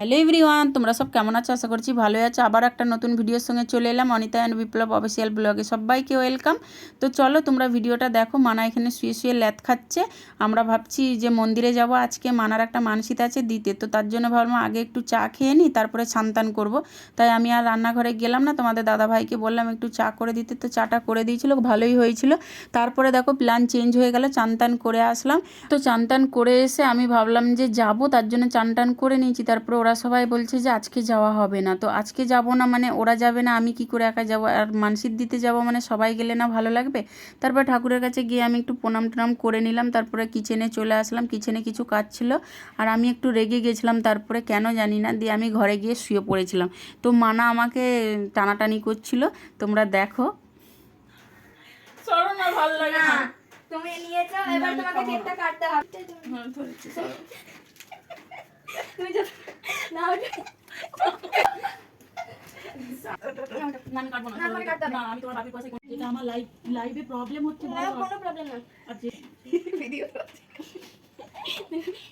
Hello everyone তোমরা সব কেমন আছো? আশা করছি ভালোই আছো। আবার একটা নতুন ভিডিওর সঙ্গে চলে এলাম। অনিতা অ্যান্ড বিপ্লব অফিসিয়াল ব্লগে সবাইকে ওয়েলকাম তো চলো তোমরা ভিডিওটা দেখো। মানা এখানে শুয়ে শুয়ে ল্যাথ খাচ্ছে। আমরা ভাবছি যে মন্দিরে যাব। আজকে মানার একটা মানসিক আছে দিতে। তো তার জন্য ভাবলাম আগে একটু চা খেয়ে নিই, তারপরে স্নান করব। তাই আমি আর রান্নাঘরে গেলাম না। তোমাদের দাদাভাইকে বললাম একটু চা করে দিতে। তো চাটা করে দিয়েছিল, ভালোই হয়েছিল। তারপরে দেখো প্ল্যান চেঞ্জ হয়ে গেল চান টান করে আসলাম। তো চান টান করে এসে আমি ভাবলাম যে যাব, তার জন্য চান টান করে নিয়েছি। তারপরে ওরা সবাই বলছে যে আজকে যাওয়া হবে না। তো আজকে যাব না মানে ওরা যাবে না আমি কি করে একা যাব? আর মানসিক দিতে যাব মানে সবাই গেলে না ভালো লাগবে? তারপর ঠাকুরের কাছে গিয়ে আমি একটু প্রণাম টনাম করে নিলাম তারপরে কিচেনে চলে আসলাম। কিচেনে কিছু কাজ ছিল আর আমি একটু রেগে গেছিলাম তারপরে কেন জানি না দিয়ে আমি ঘরে গিয়ে শুয়ে পড়েছিলাম। তো মানা আমাকে টানাটানি করছিল তোমরা দেখো। চলো না ভালো লাগে না। তুমি নিয়েছো এবার তোমাকে কেকটা কাটতে হবে। তুমি ওটা না আমি তোমার বাপির পাশে এটা আমার লাইভ লাইভে প্রবলেম হচ্ছে কোনো প্রবলেম না আর যে- ভিডিও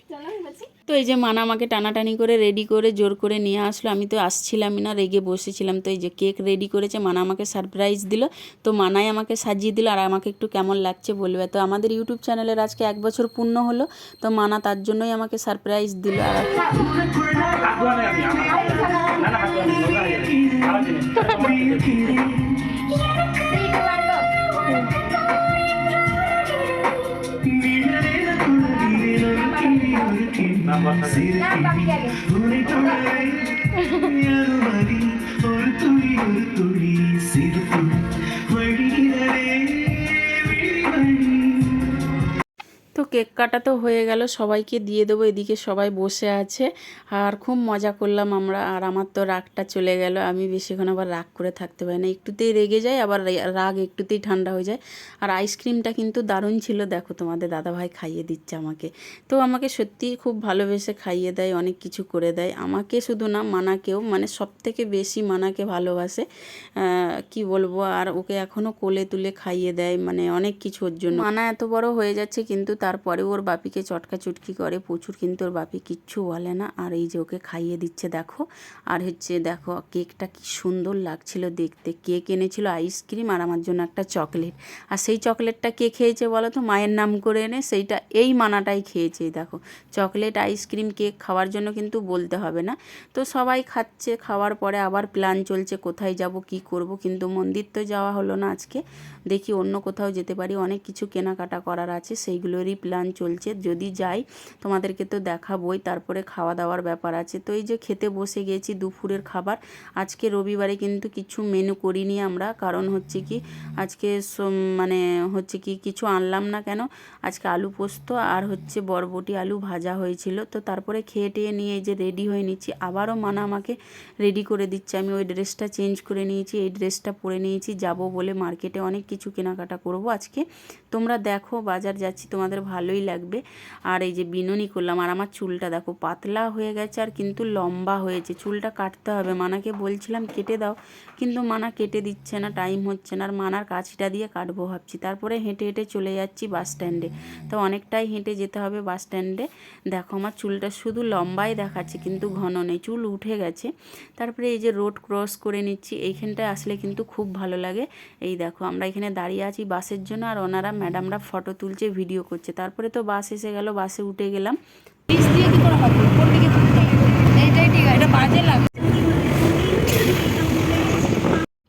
চলো আমি বলছি তো এই যে মানা আমাকে টানাটানি করে রেডি করে জোর করে নিয়ে আসলো, আমি তো আসছিলামই না, রেগে বসেছিলাম। তো এই যে কেক রেডি করেছে, মানা আমাকে সারপ্রাইজ দিল। তো মানাই আমাকে সাজিয়ে দিল, আর আমাকে একটু কেমন লাগছে বলবে। তো আমাদের ইউটিউব চ্যানেলের আজকে এক বছর পূর্ণ হলো, তো মানা তার জন্যই আমাকে সারপ্রাইজ দিল। আর துளி துளை ஒரு துளி ஒரு துளி சிறு துளி কেক কাটা তো হয়ে গেল, সবাইকে দিয়ে দেবো, এদিকে সবাই বসে আছে। আর খুব মজা করলাম আমরা, আর আমার তো রাগটা চলে গেল, আমি বেশিক্ষণ আবার রাগ করে থাকতে পারি না। একটুতেই রেগে যায় আবার রাগ একটুতেই ঠান্ডা হয়ে যায়। আর আইসক্রিমটা কিন্তু দারুণ ছিল, দেখো তোমাদের দাদাভাই খাইয়ে দিচ্ছে আমাকে। তো আমাকে সত্যিই খুব ভালোবেসে খাইয়ে দেয়, অনেক কিছু করে দেয়। আমাকে শুধু না, মানাকেও মানে সব থেকে বেশি মানাকে ভালোবাসে। কি বলব, আর ওকে এখনও কোলে তুলে খাইয়ে দেয় মানে অনেক কিছু ওর জন্য। মানা এত বড় হয়ে যাচ্ছে, কিন্তু তারপরে ওর বাপিকে চটকা চুটকি করে, প্রচুর কিন্তু ওর বাপি কিচ্ছু বলে না। আর এই যে ওকে খাইয়ে দিচ্ছে দেখো, আর হচ্ছে দেখো কেকটা কি সুন্দর লাগছিল দেখতে। কেক এনেছিল আইসক্রিম আর আমার জন্য একটা চকলেট। আর সেই চকলেটটা কে খেয়েছে বলো তো? মায়ের নাম করে এনে সেইটা, এই মানাটাই খেয়েছে দেখো। চকলেট, আইসক্রিম, কেক খাওয়ার জন্য কিন্তু বলতে হবে না। তো সবাই খাচ্ছে, খাওয়ার পরে আবার প্ল্যান চলছে কোথায় যাব, কি করব, কিন্তু মন্দির তো যাওয়া হলো না আজকে। দেখি অন্য কোথাও যেতে পারি। অনেক কিছু কেনাকাটা করার আছে, সেইগুলোরই প্ল্যান চলছে, যদি যাই তোমাদেরকে তো দেখাবই, তারপরে খাওয়া দাওয়ার ব্যাপার আছে। তো এই যে খেতে বসে গেছি দুপুরের খাবার, আজকে রবিবারে কিন্তু কিছু মেনু করিনি আমরা, কারণ হচ্ছে কি আজকে মানে হচ্ছে কি কিছু আনলাম না কেন, আজকে আলু পোস্ত আর হচ্ছে বরবটি আলু ভাজা হয়েছিল। তো তারপরে খেয়ে টেয়ে নিয়ে যে রেডি হয়ে নিচ্ছি, আবারও মানা আমাকে রেডি করে দিচ্ছে। আমি ওই ড্রেসটা চেঞ্জ করে নিয়েছি, এই ড্রেসটা পরে নিয়েছি, যাব বলে মার্কেটে অনেক কিছু কেনাকাটা করব আজকে। তোমরা দেখো, বাজার যাচ্ছি তোমাদের ভালোই লাগবে। আর এই যে বিনুনি করলাম, আর আমার চুলটা দেখো পাতলা হয়ে গেছে আর কিন্তু লম্বা হয়েছে। চুলটা কাটতে হবে। মানাকে বলছিলাম কেটে দাও, কিন্তু মানা কেটে দিচ্ছে না, টাইম হচ্ছে না। আর মানার কাছিটা দিয়ে কাটবো ভাবছি। তারপরে হেঁটে হেঁটে চলে যাচ্ছি বাস স্ট্যান্ডে। তো অনেকটাই হেঁটে যেতে হবে বাস স্ট্যান্ডে। দেখো আমার চুলটা শুধু লম্বাই দেখাচ্ছে, কিন্তু ঘন নেই। চুল উঠে গেছে। তারপরে এই যে রোড ক্রস করে নিচ্ছি। এইখানটায় আসলে কিন্তু খুব ভালো লাগে। এই দেখো আমরা এখানে দাঁড়িয়ে আছি বাসের জন্য, আর ওনারা, ম্যাডামরা ফটো তুলছে, ভিডিও করছে। তারপরে তো বাস এসে গেল বাসে উঠে গেলাম। দিয়ে কি করে। হবে কোন দিকে এইটাই ঠিক আছে। এটা বাজে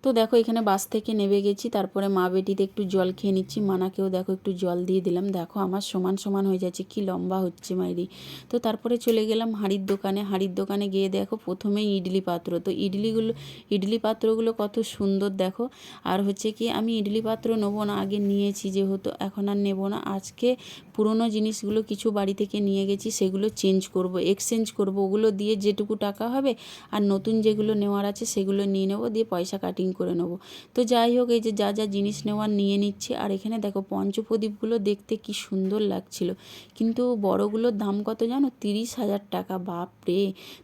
তো দেখো এখানে বাস থেকে নেমে গেছি, তারপরে মা বেটিতে একটু জল খেয়ে নিচ্ছি, মানাকেও দেখো একটু জল দিয়ে দিলাম। দেখো আমার সমান সমান হয়ে যাচ্ছে, কি লম্বা হচ্ছে মাইরি। তো তারপরে চলে গেলাম হাঁড়ির দোকানে হাঁড়ির দোকানে গিয়ে দেখো প্রথমেই ইডলি পাত্র। তো ইডলিগুলো, ইডলি পাত্রগুলো কত সুন্দর দেখো। আর হচ্ছে কি আমি ইডলি পাত্র নেব না, আগে নিয়েছি যেহেতু, এখন আর নেব না। আজকে পুরনো জিনিসগুলো কিছু বাড়ি থেকে নিয়ে গেছি, সেগুলো চেঞ্জ করব, এক্সচেঞ্জ করব। ওগুলো দিয়ে যেটুকু টাকা হবে, আর নতুন যেগুলো নেওয়ার আছে, সেগুলো নিয়ে নেব, দিয়ে পয়সা কাটিং করে নেব। তো যাই হোক, এই যে যা যা জিনিস নেওয়ার নিয়ে নিচ্ছি। আর এখানে দেখো পঞ্চপ্রদীপগুলো দেখতে কি সুন্দর লাগছিল। কিন্তু বড়গুলোর দাম কত জানো? তিরিশ হাজার টাকা। বাপ রে!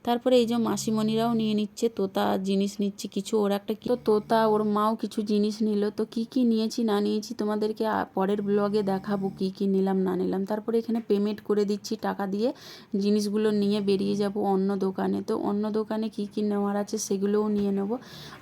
তারপরে এই যে মাসিমণিরাও নিয়ে নিচ্ছে, তোতা জিনিস নিচ্ছে কিছু। ওর একটা কি তো তোতা, ওর মাও কিছু জিনিস নিল। তো কি কি নিয়েছি, না নিয়েছি তোমাদেরকে পরের ব্লগে দেখাবো কি কি নিলাম, না নিলাম। তারপরে এখানে পেমেন্ট করে দিচ্ছি টাকা দিয়ে। জিনিসগুলো নিয়ে বেরিয়ে যাব অন্য দোকানে। তো অন্য দোকানে কি কি নেওয়ার আছে সেগুলোও নিয়ে নেব।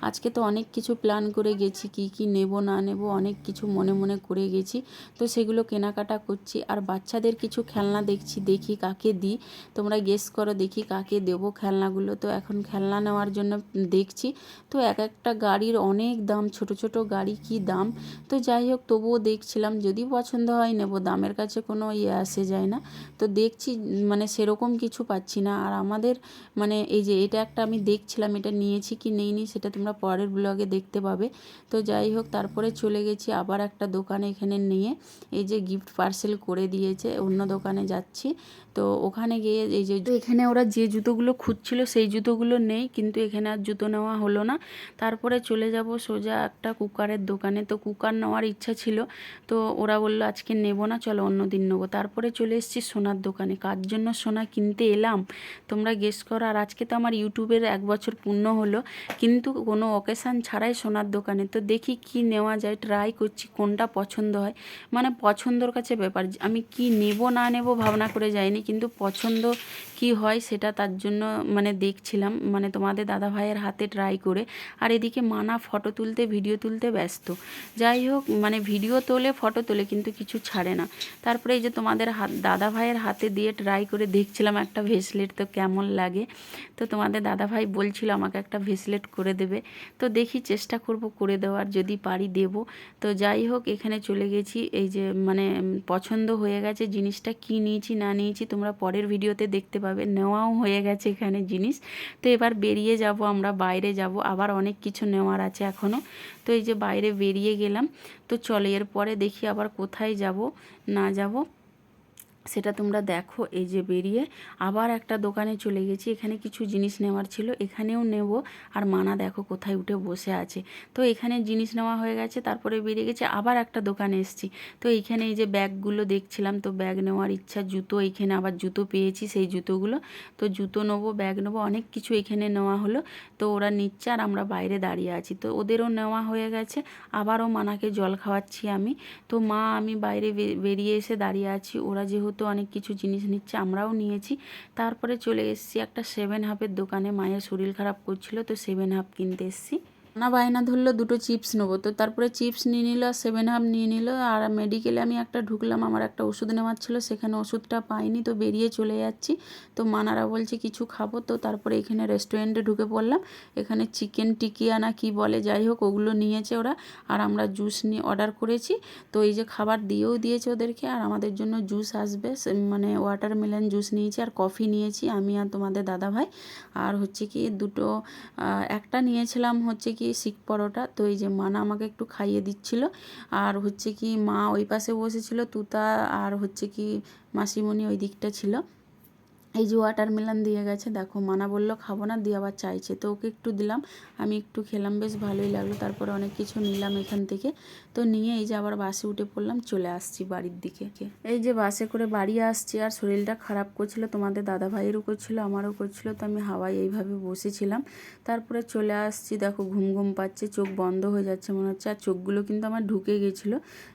আজকে তো অনেক কিছু প্ল্যান করে গেছি, কি কি নেব, না নেব, অনেক কিছু মনে মনে করে গেছি। তো সেগুলো কেনাকাটা করছি। আর বাচ্চাদের কিছু খেলনা দেখছি, দেখি কাকে দিই। তোমরা গেস করো, দেখি কাকে দেবো খেলনাগুলো। তো এখন খেলনা নেওয়ার জন্য দেখছি। তো এক একটা গাড়ির অনেক দাম, ছোট ছোট গাড়ি কি দাম? তো যাই হোক, তবুও দেখছিলাম, যদি পছন্দ হয় নেব। দামের কাছে কোনো ইয়ে আসে যায় না। তো দেখছি মানে সেরকম কিছু পাচ্ছি না। আর আমাদের মানে এই যে এটা একটা আমি দেখছিলাম, এটা নিয়েছি কি নেইনি, সেটা তোমরা পরের ব্লগে দেখতে পাবে। তো যাই হোক, তারপরে চলে গেছি আবার একটা দোকানে এখানে নিয়ে। এই যে গিফট পার্সেল করে দিয়েছে, অন্য দোকানে যাচ্ছি। তো ওখানে গিয়ে এই যে এখানে ওরা যে জুতোগুলো খুঁজছিল সেই জুতোগুলো নেই, কিন্তু এখানে আর জুতো নেওয়া হলো না। তারপরে চলে যাব সোজা একটা কুকারের দোকানে। তো কুকার নেওয়ার ইচ্ছা ছিল, তো ওরা বলল, আজকে নেব না, চলো অন্য দিন নেব। তারপরে চলে এসেছি সোনার দোকানে। কার জন্য সোনা কিনতে এলাম? তোমরা গেস করো। আর আজকে তো আমার ইউটিউবের এক বছর পূর্ণ হলো, কিন্তু কোনো অকেশান ছাড়াই সোনার দোকানে। তো দেখি কি নেওয়া যায় ট্রাই করছি কোনটা পছন্দ হয়। মানে পছন্দর কাছে ব্যাপার, আমি কি নেব না নেব ভাবনা করে যাইনি, কিন্তু পছন্দ কি হয় সেটা তার জন্য মানে দেখছিলাম। মানে তোমাদের দাদা ভাইয়ের হাতে ট্রাই করে। আর এদিকে মানা ফটো তুলতে ভিডিও তুলতে ব্যস্ত। যাই হোক মানে ভিডিও তোলে ফটো তোলে, কিন্তু কিছু ছাড়ে না। তারপরে এই যে তোমাদের হাত, দাদা ভাইয়ের হাতে দিয়ে ট্রাই করে দেখছিলাম একটা ভেসলেট তো কেমন লাগে? তো তোমাদের দাদা ভাই বলছিল আমাকে একটা ভেসলেট করে দেবে। তো দেখি চেষ্টা করব করে দেওয়ার, যদি পারি দেব। তো যাই হোক, এখানে চলে গেছি। এই যে মানে পছন্দ হয়ে গেছে জিনিসটা, কি নিয়েছি, না নিয়েছি তোমরা পরের ভিডিওতে দেখতে পাবে। নেওয়াও হয়ে গেছে এখানে জিনিস। তো এবার বেরিয়ে যাব আমরা, বাইরে যাব। আবার অনেক কিছু নেওয়ার আছে এখনও তো এই যে, বাইরে বেরিয়ে গেলাম। তো চলে, এরপরে দেখি আবার কোথায় যাব, না যাব। সেটা তোমরা দেখো, এই যে বেরিয়ে আবার একটা দোকানে চলে গেছি, এখানে কিছু জিনিস নেওয়ার ছিল, এখানেও নেব। আর মানা দেখো কোথায় উঠে বসে আছে। তো এখানে জিনিস নেওয়া হয়ে গেছে, তারপরে বেরিয়ে গেছে, আবার একটা দোকানে এসেছি। তো এইখানে এই যে ব্যাগগুলো দেখছিলাম, তো ব্যাগ নেওয়ার ইচ্ছা, জুতো এইখানে আবার জুতো পেয়েছি, সেই জুতোগুলো। তো জুতো নেব, ব্যাগ নেব, অনেক কিছু এখানে নেওয়া হলো। তো ওরা নিচ্ছে আর আমরা বাইরে দাঁড়িয়ে আছি। তো ওদেরও নেওয়া হয়ে গেছে, আবারও মানাকে জল খাওয়াচ্ছি আমি। তো মা, আমি বাইরে বেরিয়ে এসে দাঁড়িয়ে আছি। ওরা যেহেতু অনেক কিছু জিনিস নিচ্ছে, আমরাও নিয়েছি। তারপরে চলে এসেছি একটা সেভেন হাফের দোকানে, মায়ের শরীর খারাপ করছিল, তো সেভেন হাফ কিনতে এসেছি। না বায়না ধরলো দুটো চিপস নেব। তো তারপরে চিপস নিয়ে নিল, সেভেন হাফ নিয়ে নিল, আর মেডিকেলে আমি একটা ঢুকলাম, আমার একটা ওষুধ নেওয়ার ছিল, সেখানে ওষুধটা পাইনি, তো বেরিয়ে চলে যাচ্ছি। তো মানারা বলছে, কিছু খাব? তো তারপরে এখানে রেস্টুরেন্টে ঢুকে পড়লাম, এখানে চিকেন টিকিয়া না কি বলে, যাই হোক, ওগুলো নিয়েছে ওরা, আর আমরা জুস নিয়ে অর্ডার করেছি। তো এই যে খাবার দিয়েও দিয়েছে ওদেরকে, আর আমাদের জন্য জুস আসবে মানে ওয়াটারমেলন জুস নিয়েছি, আর কফি নিয়েছি, আমি আর তোমাদের দাদা ভাই আর হচ্ছে কি, দুটো একটা নিয়েছিলাম হচ্ছে কি শিক পরোটা? তো এই যে মানা আমাকে একটু খাইয়ে দিচ্ছিল। আর হচ্ছে কি মা ওই পাশে বসেছিল, তুতা আর হচ্ছে কি মাসিমণি ওই দিকটা ছিল। এই যে ওয়াটারমেলন দিয়ে গেছে, দেখো, মানা বলল, খাব না। দিয়ে আবার চাইছে। তো ওকে একটু দিলাম, আমি একটু খেলাম, বেশ ভালোই লাগল। তারপরে অনেক কিছু নিলাম এখান থেকে। তো নিয়ে এই যে আবার বাসে উঠে পড়লাম, চলে আসছি বাড়ির দিকে। এই যে বাসে করে বাড়ি আসছি, আর শরীরটা খারাপ করছিল, তোমাদের দাদা ভাইয়েরও করছিল, আমারও করছিল, তো আমি হাওয়ায় এইভাবে বসেছিলাম। তারপরে চলে আসছি, দেখো, ঘুম ঘুম পাচ্ছে, চোখ বন্ধ হয়ে যাচ্ছে মনে হচ্ছে, আর চোখগুলো কিন্তু আমার ঢুকে গেছিল,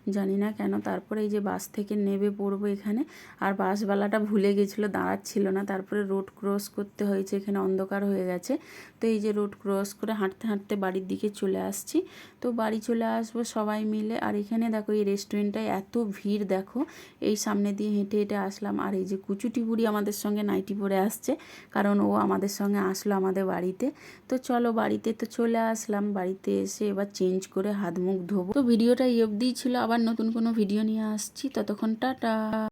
জানি না কেন। তারপরে এই যে বাস থেকে নেবে পড়ব এখানে, আর বাসওয়ালাটা ভুলে গেছিল, দাঁড়াচ্ছিল না। তারপরে রোড ক্রস করতে হয়েছে, এখানে অন্ধকার হয়ে গেছে। তো এই যে রোড ক্রস করে হাঁটতে হাঁটতে বাড়ির দিকে চলে আসছি। তো বাড়ি চলে আসব সবাই মিলে। আর এখানে দেখো এই রেস্টুরেন্টটায় এত ভিড়, দেখো। এই সামনে দিয়ে হেঁটে হেঁটে আসলাম। আর এই যে কুচুটি বুড়ি আমাদের সঙ্গে নাইটি পরে আসছে, কারণ ও আমাদের সঙ্গে আসলো আমাদের বাড়িতে। তো চলো বাড়িতে তো চলে আসলাম। বাড়িতে এসে এবার চেঞ্জ করে হাত মুখ ধোবো। তো ভিডিওটা এই অবধিই ছিল। আবার নতুন কোনো ভিডিও নিয়ে আসছি। ততক্ষণ টাটা।